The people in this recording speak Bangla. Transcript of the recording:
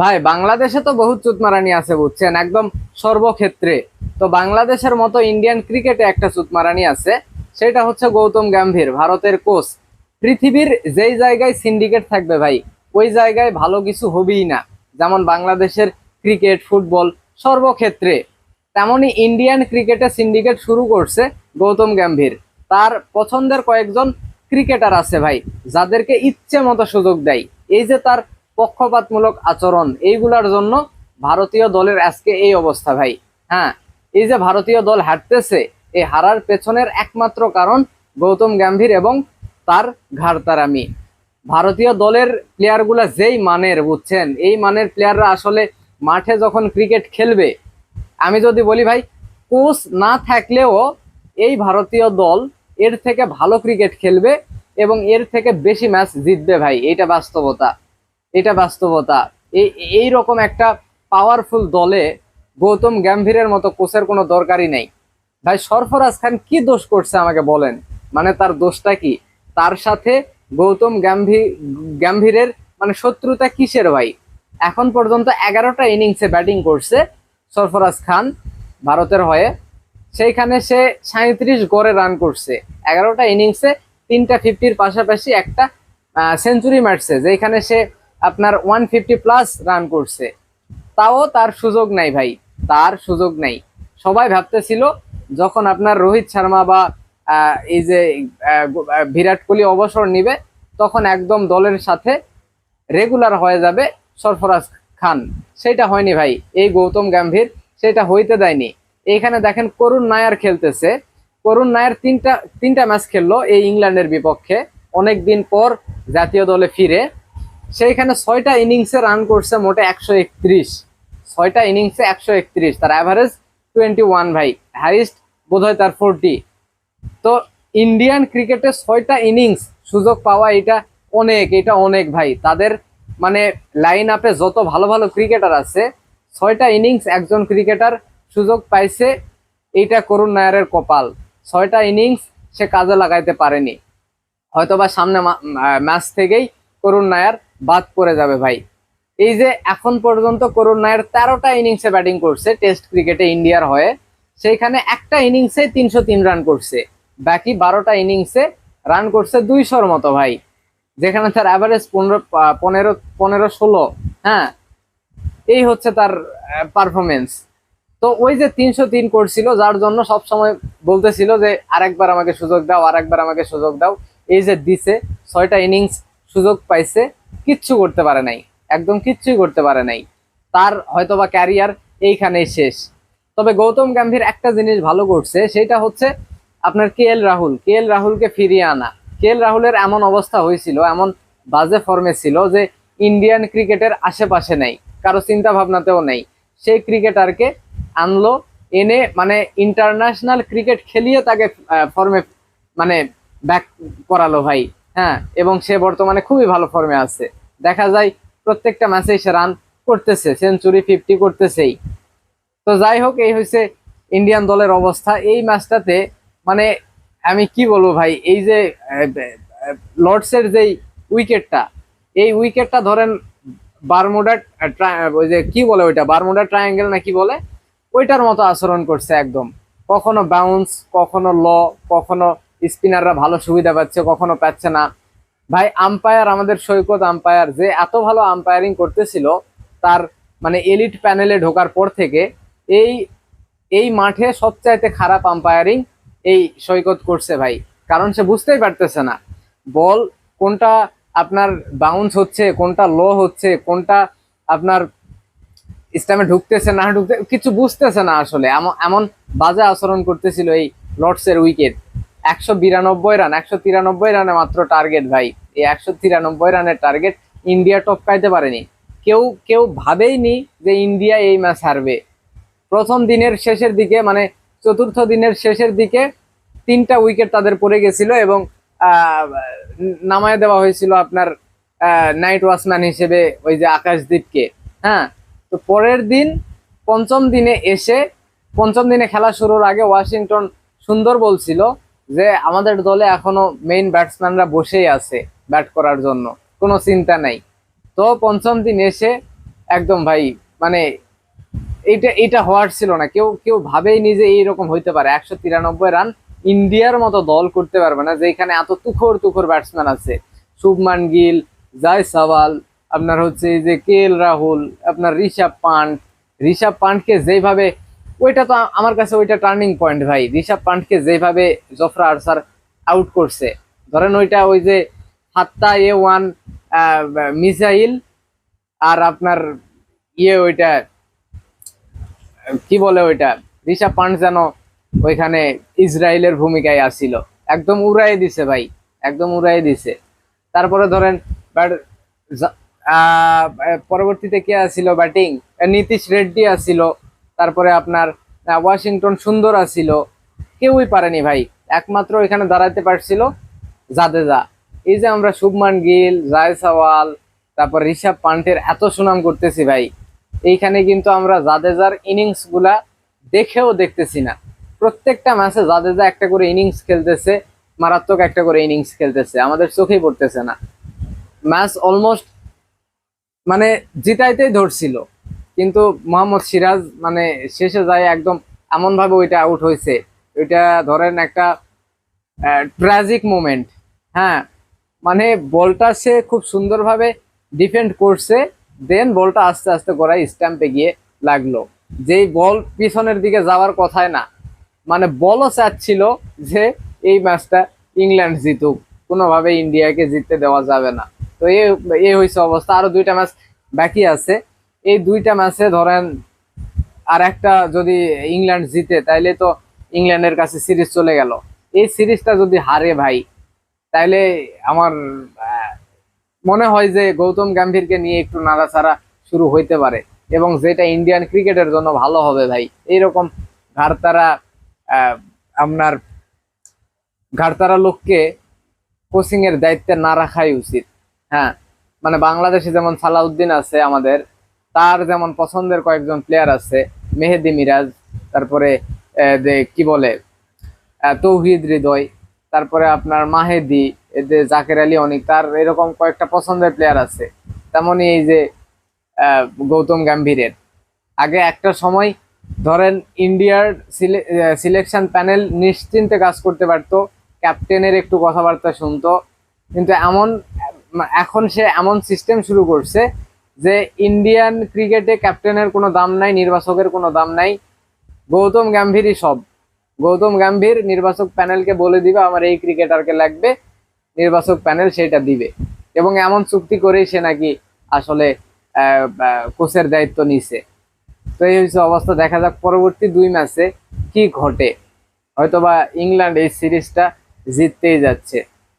ভাই, বাংলাদেশে তো বহুত চুতমারানি আছে বুঝছেন, একদম সর্বক্ষেত্রে। তো বাংলাদেশের মতো ইন্ডিয়ান ক্রিকেটে একটা চুতমারানি আছে, সেটা হচ্ছে গৌতম গম্ভীর, ভারতের কোচ। পৃথিবীর যেই জায়গায় সিন্ডিকেট থাকবে ভাই, ওই জায়গায় ভালো কিছু হবেই না। যেমন বাংলাদেশের ক্রিকেট ফুটবল সর্বক্ষেত্রে। তেমনই ইন্ডিয়ান ক্রিকেটে সিন্ডিকেট শুরু করছে গৌতম গম্ভীর। তার পছন্দের কয়েকজন ক্রিকেটার আছে ভাই, যাদেরকে ইচ্ছে মতো সুযোগ দেয়। এই যে তার পক্ষপাতমূলক আচরণ, এইগুলার জন্য ভারতীয় দলের আজকে এই অবস্থা ভাই। হ্যাঁ এই যে ভারতীয় দল হারতেছে, এই হারার পেছনের একমাত্র কারণ গৌতম গম্ভীর এবং তার ঘাড়তারামি। ভারতীয় দলের প্লেয়ারগুলা যেই মানের, বুঝছেন? এই মানের প্লেয়াররা আসলে মাঠে যখন ক্রিকেট খেলবে, আমি যদি বলি ভাই, কোচ না থাকলেও এই ভারতীয় দল এর থেকে ভালো ক্রিকেট খেলবে এবং এর থেকে বেশি ম্যাচ জিতবে ভাই এটা বাস্তবতা। এটা বাস্তবতা। এই রকম একটা পাওয়ারফুল দলে গৌতম গম্ভীরের মতো কোচের কোনো দরকারই নেই। ভাই, সরফরাজ খান কি দোষ করছে আমাকে বলেন? মানে তার দোষটা কি? তার সাথে গৌতম গম্ভীর, গম্ভীরের মানে শত্রুতা কিসের ভাই? এখন পর্যন্ত এগারোটা ইনিংসে ব্যাটিং করছে সরফরাজ খান ভারতের হয়ে। সেইখানে সে সাঁত্রিশ গড়ে রান করছে। এগারোটা ইনিংসে তিনটা ফিফটির পাশাপাশি একটা সেঞ্চুরি মারছে যেখানে সে আপনার ওয়ান ফিফটি প্লাস রান করছে। তাও তার সুযোগ নাই ভাই, তার সুযোগ নাই। সবাই ভাবতেছিল, যখন আপনার রোহিত শর্মা বা এই যে বিরাট কোহলি অবসর নিবে, তখন একদম দলের সাথে রেগুলার হয়ে যাবে সরফরাজ খান। সেটা হয়নি ভাই, এই গৌতম গম্ভীর, সেটা হইতে দেয়নি। এইখানে দেখেন করুণ নায়ার খেলতেছে। করুণ নায়ার তিনটা তিনটা ম্যাচ খেললো এই ইংল্যান্ডের বিপক্ষে। অনেক দিন পর জাতীয় দলে ফিরে। সেইখানে ছয়টা ইনিংসে রান করছে মোটে একশো একত্রিশ। ছয়টা ইনিংসে একশো একত্রিশ। তার অ্যাভারেজ টোয়েন্টি ওয়ান ভাই হাইস্ট বোধহয় তার ফোরটি তো ইন্ডিয়ান ক্রিকেটে ছয়টা ইনিংস সুযোগ পাওয়া এটা অনেক এটা অনেক ভাই। তাদের মানে লাইন আপে যত ভালো ভালো ক্রিকেটার আছে, ছয়টা ইনিংস একজন ক্রিকেটার সুযোগ পাইছে এইটা করুণ নায়ারের কপাল। ছয়টা ইনিংস সে কাজে লাগাইতে পারেনি। হয়তোবা সামনে ম্যাচ থেকেই করুণ নায়ার বাদ পড়ে যাবে ভাই। এই যে এখন পর্যন্ত করুণ নায়ের তেরোটা ইনিংসে ব্যাটিং করছে টেস্ট ক্রিকেটে ইন্ডিয়ার হয়ে, সেইখানে একটা ইনিংসে তিনশো তিন রান করছে। বাকি বারোটা ইনিংসে রান করছে দুইশোর মতো ভাই। যেখানে তার অ্যাভারেজ পনেরো পনেরো পনেরো, ষোলো হ্যাঁ এই হচ্ছে তার পারফরমেন্স তো ওই যে তিনশো তিন করছিল, যার জন্য সব সময় বলতেছিল যে আরেকবার আমাকে সুযোগ দাও, আরেকবার আমাকে সুযোগ দাও, এই যে দিছে, ছয়টা ইনিংস সুযোগ পাইছে। কিচ্ছু করতে পারে নাই, একদম কিচ্ছুই করতে পারে নাই। তার হয়তোবা ক্যারিয়ার এইখানেই শেষ। তবে গৌতম গম্ভীর একটা জিনিস ভালো করছে, সেটা হচ্ছে আপনার কে এল রাহুল। কে এল রাহুলকে ফিরিয়ে আনা। কে এল রাহুলের এমন অবস্থা হয়েছিল, এমন বাজে ফর্মে ছিল যে ইন্ডিয়ান ক্রিকেটের আশেপাশে নেই, কারও চিন্তা ভাবনাতেও নেই। সেই ক্রিকেটারকে আনলো, এনে মানে ইন্টারন্যাশনাল ক্রিকেট খেলিয়ে তাকে ফর্মে মানে ব্যাক করালো ভাই। হ্যাঁ এবং সে বর্তমানে খুবই ভালো ফর্মে আছে। দেখা যায় প্রত্যেকটা ম্যাচে সে রান করতেছে সেঞ্চুরি ফিফটি করতেছেই। তো যাই হোক, এই হচ্ছে ইন্ডিয়ান দলের অবস্থা। এই ম্যাচটাতে মানে আমি কি বলব ভাই, এই যে লর্ডসের যেই উইকেটটা এই উইকেটটা ধরেন বারমুডা ওই যে কি বলে ওইটা? বারমুডা ট্রায়াঙ্গেল না কি বলে? ওইটার মতো আচরণ করছে একদম। কখনো বাউন্স কখনো ল কখনো স্পিনাররা ভালো সুবিধা পাচ্ছে, কখনো পাচ্ছে না। ভাই আম্পায়ার আমাদের সৈকত আম্পায়ার যে এত ভালো আম্পায়ারিং করতেছিল, তার মানে এলিট প্যানেলে ঢোকার পর থেকে এই এই মাঠে সবচাইতে খারাপ আম্পায়ারিং এই সৈকত করছে ভাই। কারণ সে বুঝতেই পারতেছে না। বল কোনটা আপনার বাউন্স হচ্ছে, কোনটা লো হচ্ছে, কোনটা আপনার স্টামে ঢুকতেছে, না ঢুকতে, কিছু বুঝতেছে না আসলে। এমন বাজে আচরণ করতেছিল এই লর্ডসের উইকেট একশো বিরানব্বই রান একশো তিরানব্বই রানে মাত্র টার্গেট ভাই। এই একশো তিরানব্বই রানের টার্গেট ইন্ডিয়া টপকাইতে পারেনি। কেউ কেউ ভাবেইনি যে ইন্ডিয়া এই ম্যাচ হারবে। প্রথম দিনের শেষের দিকে মানে চতুর্থ দিনের শেষের দিকে তিনটা উইকেট তাদের পড়ে গেছিল এবং নামায় দেওয়া হয়েছিল আপনার নাইট ওয়াচম্যান হিসেবে ওই যে আকাশদীপকে। হ্যাঁ তো পরের দিন, পঞ্চম দিনে এসে, পঞ্চম দিনে খেলা শুরুর আগে ওয়াশিংটন সুন্দর বলছিল যে আমাদের দলে এখনও মেইন ব্যাটসম্যানরা বসেই আছে ব্যাট করার জন্য। কোনো চিন্তা নাই। তো পঞ্চম দিন এসে একদম ভাই মানে এটা এটা হওয়ার ছিল না। কেউ কেউ ভাবেই নিজে এইরকম হইতে পারে। একশো তিরানব্বই রান ইন্ডিয়ার মতো দল করতে পারবে না, যেখানে এত তুখর তুখর ব্যাটসম্যান আছে। শুভমান গিল, জয় সাওয়াল, আপনার হচ্ছে যে কে এল রাহুল, আপনার ঋষভ পান্ট। ঋষভ পান্টকে যেভাবে ওইটা তো আমার কাছে ওইটা টার্নিং পয়েন্ট ভাই। ঋষভ পান্টকে যেভাবে জফরা আরসার আউট করছে ধরেন ওইটা ওই যে হাত্তা এ ওয়ান মিসাইল আর আপনার ইয়ে ওইটা কি বলে ওইটা ঋষভ পান্ট যেন ওইখানে ইসরায়েলের ভূমিকায় আসছিল। একদম উড়াই দিছে ভাই একদম উড়াই দিছে। তারপরে ধরেন আহ, পরবর্তীতে কে আসছিল ব্যাটিং নীতিশ রেড্ডি আসছিল তারপরে আপনার ওয়াশিংটন সুন্দর আসছিল কেউই পারেনি ভাই। একমাত্র এখানে দাঁড়াতে পারছিল জাদেজা। এই যে আমরা শুভমান গিল জায় জায়সাওয়াল, তারপর ঋষভ পান্টের এত সুনাম করতেছি ভাই। এইখানে কিন্তু আমরা জাদেজার ইনিংসগুলা দেখেও দেখতেছি না। প্রত্যেকটা ম্যাচে জাদেজা একটা করে ইনিংস খেলতেছে, মারাত্মক একটা করে ইনিংস খেলতেছে। আমাদের চোখেই পড়তেছে না। ম্যাচ অলমোস্ট মানে জিতাইতেই ধরছিল। কিন্তু মোহাম্মদ সিরাজ মানে শেষে যায় একদম এমন ভাবে ওইটা আউট হয়েছে। ওইটা ধরেন একটা ট্র্যাজিক মোমেন্ট হ্যাঁ? মানে বলটা সে খুব সুন্দরভাবে ডিফেন্ড করছে দেন বলটা আস্তে আস্তে করাই স্ট্যাম্পে গিয়ে লাগল। যেই বল পিছনের দিকে যাওয়ার কথাই না। মানে বলও চাচ্ছিল যে এই ম্যাচটা ইংল্যান্ড জিতুক কোনোভাবে ইন্ডিয়াকে জিততে দেওয়া যাবে না। তো এ হয়েছে অবস্থা। আরও দুইটা ম্যাচ বাকি আছে। এই দুইটা ম্যাচে ধরেন, আর একটা যদি ইংল্যান্ড জিতে, তাইলে তো ইংল্যান্ডের কাছে সিরিজ চলে গেল। এই সিরিজটা যদি হারে ভাই, তাইলে আমার মনে হয় যে গৌতম গাম্ভীরকে নিয়ে একটু নাড়াচাড়া শুরু হইতে পারে, এবং যেটা ইন্ডিয়ান ক্রিকেটের জন্য ভালো হবে ভাই, এইরকম ঘাড়তারা আপনার ঘাড়তারা লোককে কোচিংয়ের দায়িত্বে না রাখাই উচিত। হ্যাঁ মানে বাংলাদেশে যেমন সালাউদ্দিন আছে আমাদের তার যেমন পছন্দের কয়েকজন প্লেয়ার আছে, মেহেদি মিরাজ, তারপরে যে কি বলে তৌহিদ হৃদয়, তারপরে আপনার মাহেদি এদের জাকের আলী অনিক, তার এরকম কয়েকটা পছন্দের প্লেয়ার আছে। তেমনই এই যে গৌতম গাম্ভীরের। আগে একটা সময় ধরেন ইন্ডিয়ার সিলেকশন প্যানেল নিশ্চিন্তে কাজ করতে পারতো ক্যাপ্টেনের একটু কথাবার্তা শুনতো, কিন্তু এমন এখন সে এমন সিস্টেম শুরু করছে যে ইন্ডিয়ান ক্রিকেটে ক্যাপ্টেনের কোনো দাম নাই, নির্বাচকের কোনো দাম নাই। গৌতম গাম্ভীরই সব। গৌতম গাম্ভীর নির্বাচক প্যানেলকে বলে দিবে, আমার এই ক্রিকেটারকে লাগবে। নির্বাচক প্যানেল সেটা দিবে। এবং এমন চুক্তি করেই সে নাকি আসলে কোচের দায়িত্ব নিছে। তো এই হচ্ছে অবস্থা। দেখা যাক পরবর্তী দুই ম্যাচে কি ঘটে। হয়তোবা ইংল্যান্ড এই সিরিজটা জিততেই যাচ্ছে।